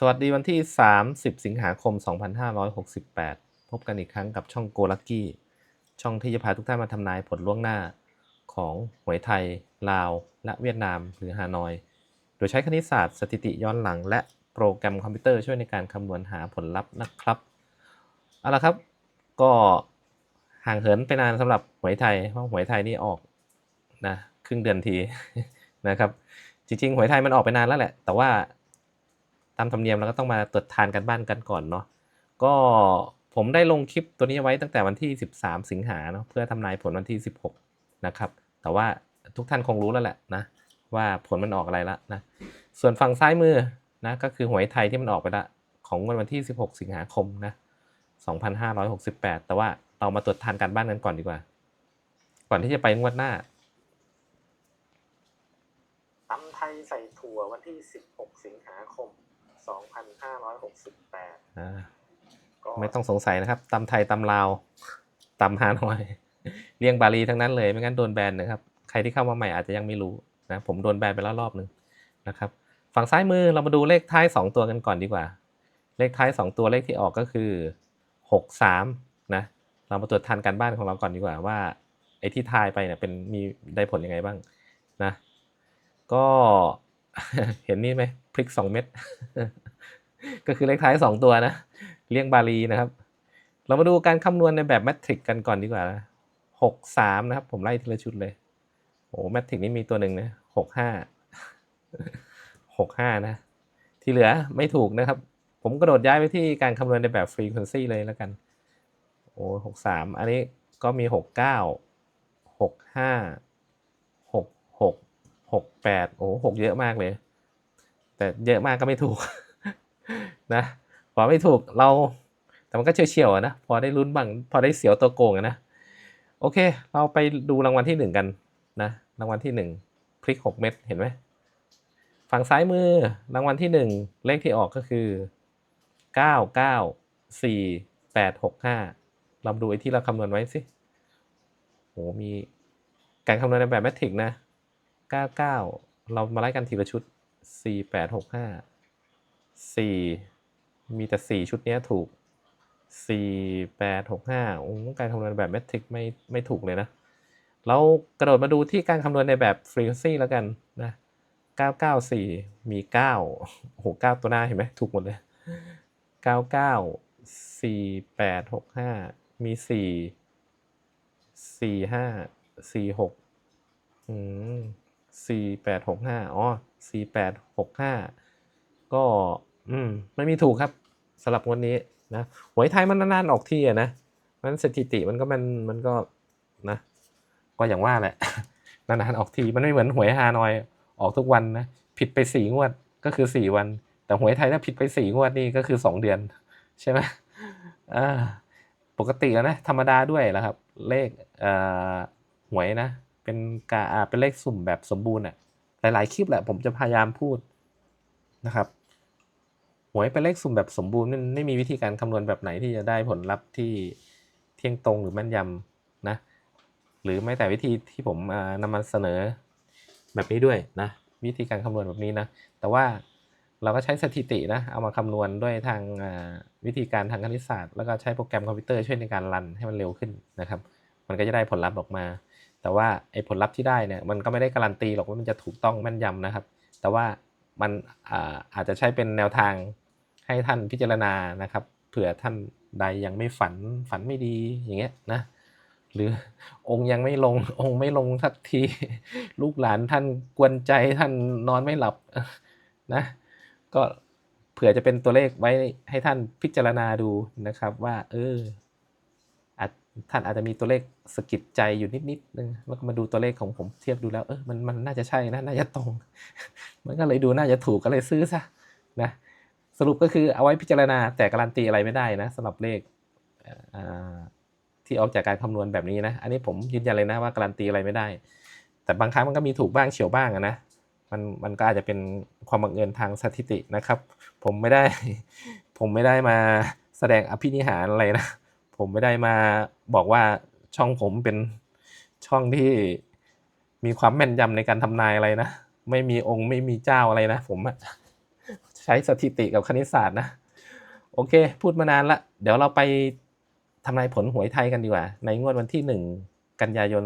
สวัสดีวันที่ 30 สิงหาคม 2568 พบกันอีกครั้งกับช่องโกลักกี้ ช่องที่จะพาทุกท่านมาทำนายผลล่วงหน้า ของหวยไทย ลาว และเวียดนาม หรือฮานอย โดยใช้คณิตศาสตร์สถิติย้อนหลัง และโปรแกรมคอมพิวเตอร์ช่วยในการคำนวณหาผลลัพธ์นะครับ เอาละครับ ก็ห่างเหินไปนานสำหรับหวยไทย เพราะหวยไทยนี่ออกนะครึ่งเดือนทีนะครับ จริงๆหวยไทยมันออกไปนานแล้วแหละ แต่ว่า ตามธรรมเนียมเราก็ต้องมาตรวจทานกันบ้านกันก่อนเนาะก็ผมได้ลงคลิปตัวนี้ไว้ตั้งแต่วันที่ 13 สิงหาเนาะเพื่อทำนายผลวันที่ 16 นะครับ แต่ว่าทุกท่านคงรู้แล้วแหละนะว่าผลมันออกอะไรละนะส่วนฝั่งซ้ายมือนะก็คือหวยไทยที่มันออกไปละของวันวันที่ 16 สิงหาคมนะ2568 แต่ว่าเรามาตรวจทานการบ้านกันก่อนดีกว่า ก่อนที่จะไปงวดหน้าตำไทยใส่ถั่ววันที่ 16 สิงหาคม 2568อ่าก็ไม่ต้องสงสัยนะครับตำไทยตำลาวตำฮานอย เรียงบาลีทั้งนั้นเลยไม่งั้นโดนแบนนะครับ ใครที่เข้ามาใหม่อาจจะยังไม่รู้นะผมโดนแบนไปแล้วรอบหนึ่งนะครับ ฝั่งซ้ายมือเรามาดูเลขท้าย 2 ตัวกันก่อนดีกว่า เลขท้าย 2 ตัวเลขที่ออกก็คือ 63นะเรามาตรวจทานการบ้านของเราก่อนดีกว่าว่าไอ้ที่ทายไปเนี่ยเป็นมีได้ผลยังไงบ้างนะก็ เห็นนี่ไหมพริก2เม็ดก็คือเลขท้าย2ตัวนะ เรียงบาลีนะครับ เรามาดูการคำนวณในแบบแมทริกกันก่อนดีกว่านะหกสามนะครับ ผมไล่ทีละชุดเลยโอ้แมทริกนี่มีตัวหนึ่งนะหกห้าหกห้านะ ที่เหลือไม่ถูกนะครับ ผมกระโดดย้ายไปที่การคำนวณในแบบฟรีควนซีเลยแล้วกัน โอ้หกสามอันนี้ก็มีหกเก้าหกห้าหกหก หกแปดโอ้หกเยอะมากเลย แต่เยอะมากก็ไม่ถูก นะพอไม่ถูกเรา แต่มันก็เฉียวๆนะ พอได้ลุ้นบ้างพอได้เสียวตัวโกงนะ โอเค เราไปดูรางวัลที่หนึ่งกันนะรางวัลที่หนึ่งพลิกหกเม็ดเห็นไหมฝั่งซ้ายมือรางวัลที่หนึ่งเลขที่ออกก็คือเก้าเก้าสี่แปดหกห้าเราดูไอ้ที่เราคำนวณไว้สิโหมีการคำนวณในแบบแมทริกนะ เก้าเก้าเรามาไล่กันทีละชุดสี่แปดหกห้าสี่มีแต่สี่ชุดนี้ถูกสี่แปดหกห้าโอ้การคำนวณแบบแมทริกไม่ไม่ถูกเลยนะ เรากระโดดมาดูที่การคำนวณในแบบฟรีควนซีแล้วกันนะ994มี9โอ้โห9ตัวหน้าเห็นไหมถูกหมดเลย99 4865มี4 45 46อืม 4865 อ๋อ 4865 ก็ อืม ไม่มีถูกครับสำหรับงวันนี้นะหวยไทยมันนานๆออกทีอะนะมันสถิติมันก็มันมันก็นะ ก็อย่างว่าแหละนานๆออกทีมันไม่เหมือนหวยฮานอยออกทุกวันนะผิดไปสี่งวดก็คือสี่วัน แต่หวยไทยถ้าผิดไปสี่งวดนี่ก็คือสองเดือน ใช่ไหมอ่าปกติแล้วนะธรรมดาด้วยแหละครับ เลขเออหวยนะ เป็นกาเป็นเลขสุ่มแบบสมบูรณ์อะหลาย ๆ คลิปแหละผมจะพยายามพูดนะครับหวยเป็นเลขสุ่มแบบสมบูรณ์ไม่ไม่มีวิธีการคำนวณแบบไหนที่จะได้ผลลัพธ์ที่เที่ยงตรงหรือแม่นยำนะ หรือแม้แต่วิธีที่ผมนำมาเสนอแบบนี้ด้วยนะวิธีการคำนวณแบบนี้นะ แต่ว่าเราก็ใช้สถิตินะเอามาคำนวณด้วยทางวิธีการทางคณิตศาสตร์ แล้วก็ใช้โปรแกรมคอมพิวเตอร์ช่วยในการรันให้มันเร็วขึ้นนะครับ มันก็จะได้ผลลัพธ์ออกมา แต่ว่าไอ้ผลลัพธ์ที่ได้เนี่ยมันก็ไม่ได้การันตีหรอกว่ามันจะถูกต้องแม่นยำนะครับ แต่ว่ามันอาจจะใช้เป็นแนวทางให้ท่านพิจารณานะครับ เผื่อท่านใดยังไม่ฝันฝันไม่ดีอย่างเงี้ยนะหรือองค์ยังไม่ลงองค์ไม่ลงสักที ลูกหลานท่านกวนใจท่านนอนไม่หลับนะก็เผื่อจะเป็นตัวเลขไว้ให้ท่านพิจารณาดูนะครับว่า เออ ท่านอาจจะมีตัวเลขสะกิดใจอยู่นิดๆนึงแล้วก็มาดูตัวเลขของผมเทียบดูแล้วเออมันมันน่าจะใช่นะน่าจะตรง มันก็เลยดูน่าจะถูกก็เลยซื้อซะนะสรุปก็คือเอาไว้พิจารณาแต่การันตีอะไรไม่ได้นะสำหรับเลขที่ออกจากการคำนวณแบบนี้นะ อันนี้ผมยืนยันเลยนะว่าการันตีอะไรไม่ได้ แต่บางครั้งมันก็มีถูกบ้างเฉียวบ้างนะมันมันก็อาจจะเป็นความบังเอิญทางสถิตินะครับ ผมไม่ได้ ผมไม่ได้มาแสดงอภินิหารอะไรนะ ผมไม่ได้มา บอกว่าช่องผมเป็นช่องที่มีความแม่นยำในการทำนายอะไรนะ ไม่มีองค์ไม่มีเจ้าอะไรนะ ผมอะช้สถิติกับคณิตศาสตร์นะ โอเค พูดมานานละ เดี๋ยวเราไปทำนายผลหวยไทยกันดีกว่า ในงวดวันที่1กันยายน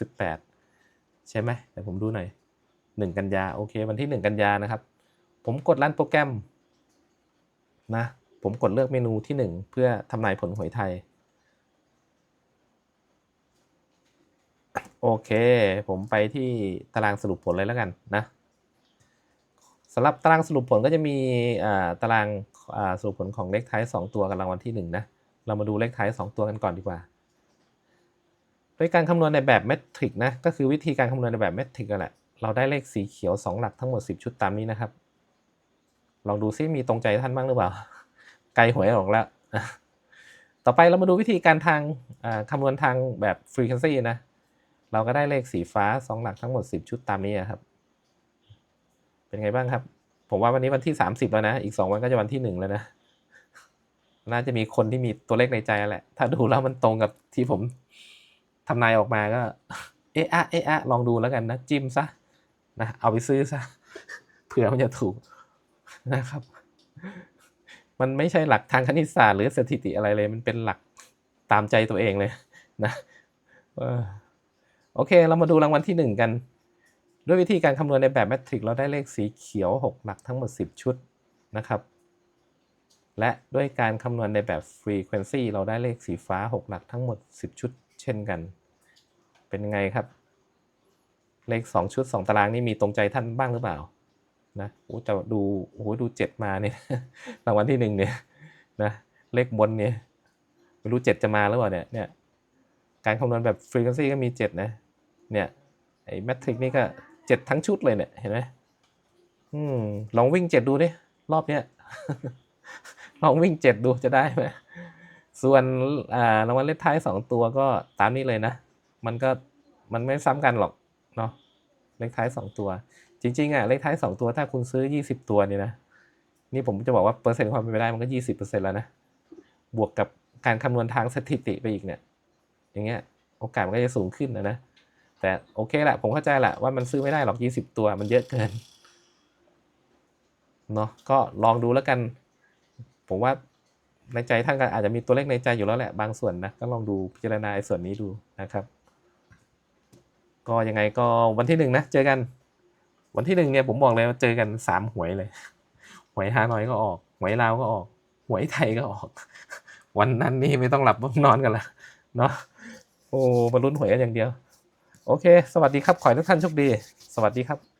2568 ใช่ไหมเดี๋ยวผมดูหน่อย1กันยาโอเค วันที่1กันยานะครับ ผมกดรันโปรแกรมนะ ผมกดเลือกเมนูที่1เพื่อทำนายผลหวยไทย โอเค ผมไปที่ตารางสรุปผลเลยแล้วกันนะสำหรับตารางสรุปผลก็จะมีตารางสรุปผลของเลขท้าย 2 ตัวกับรางวัลที่ 1 นะ เรามาดูเลขท้าย 2 ตัวกันก่อนดีกว่า โดยการคำนวณในแบบเมทริกนะก็คือวิธีการคำนวณในแบบเมทริกนั่นแหละเราได้เลขสีเขียว 2 หลักทั้งหมด 10 ชุดตามนี้นะครับ ลองดูซิมีตรงใจท่านบ้างหรือเปล่า ไกลหวยออกแล้ว ต่อไปเรามาดูวิธีการทางคำนวณทางแบบ frequency นะ เราก็ได้เลขสีฟ้า 2 หลักทั้งหมด 10 ชุดตามนี้ครับ เป็นไงบ้างครับ ผมว่าวันนี้วันที่ 30 แล้วนะ อีก 2 วันก็จะวันที่ 1 แล้วนะ น่าจะมีคนที่มีตัวเลขในใจแหละ ถ้าดูแล้วมันตรงกับที่ผมทำนายออกมาก็ เอะอะเอะอะลองดูแล้วกันนะจิ้มซะนะเอาไปซื้อซะเผื่อมันจะถูกนะครับ มันไม่ใช่หลักทางคณิตศาสตร์หรือสถิติอะไรเลย มันเป็นหลักตามใจตัวเองเลย นะ โอเค เรามาดูรางวัลที่หนึ่งกัน ด้วยวิธีการคำนวณในแบบแมทริกเราได้เลขสีเขียว 6 หลักทั้งหมด 10 ชุดนะครับ และด้วยการคำนวณในแบบ Frequency เราได้เลขสีฟ้า 6 หลักทั้งหมด 10 ชุด เช่นกัน เป็นยังไงครับ เลข 2 ชุด 2 ตารางนี่มีตรงใจท่านบ้างหรือเปล่านะโอ้แต่ดูโอ้ดูเจ็ดมาเนี่ยรางวัลที่หนึ่งเนี่ยนะเลขบนเนี่ยไม่รู้เจ็ดจะมาหรือเปล่าเนี่ยเนี่ยการคำนวณแบบ Frequency ก็มีเจ็ดนะ เนี่ยไอ้แมทริกนี่ก็เจ็ดทั้งชุดเลยเนี่ยเห็นไหมอืมลองวิ่งเจ็ดดูดิรอบเนี้ยลองวิ่งเจ็ดดูจะได้ไหมส่วนอ่ารางวัลเลขท้ายสองตัวก็ตามนี้เลยนะ มันก็มันไม่ซ้ำกันหรอกเนาะเลขท้ายสองตัว จริงๆอะเลขท้ายสองตัวถ้าคุณซื้อยี่สิบตัวเนี่ยนะนี่ผมจะบอกว่าเปอร์เซ็นต์ความเป็นไปได้มันก็ยี่สิบเปอร์เซ็นต์แล้วนะบวกกับการคำนวณทางสถิติไปอีกเนี่ย อย่างเงี้ยโอกาสมันก็จะสูงขึ้นนะนะ แต่โอเคแหละผมเข้าใจแหละว่ามันซื้อไม่ได้หรอกยี่สิบตัวมันเยอะเกินเนาะก็ลองดูแล้วกัน ผมว่าในใจท่านก็อาจจะมีตัวเลขในใจอยู่แล้วแหละบางส่วนนะก็ลองดูพิจารณาไอ้ส่วนนี้ดูนะครับ ก็ยังไงก็วันที่หนึ่งนะเจอกัน วันที่หนึ่งเนี่ยผมบอกเลยว่าเจอกันสามหวยเลยหวยฮานอยก็ออกหวยลาวก็ออกหวยไทยก็ออก วันนั้นนี่ไม่ต้องหลับต้องนอนกันละเนาะโอ้มาลุ้นหวยกันอย่างเดียว โอเค สวัสดีครับ ขอให้ทุกท่านโชคดี สวัสดีครับ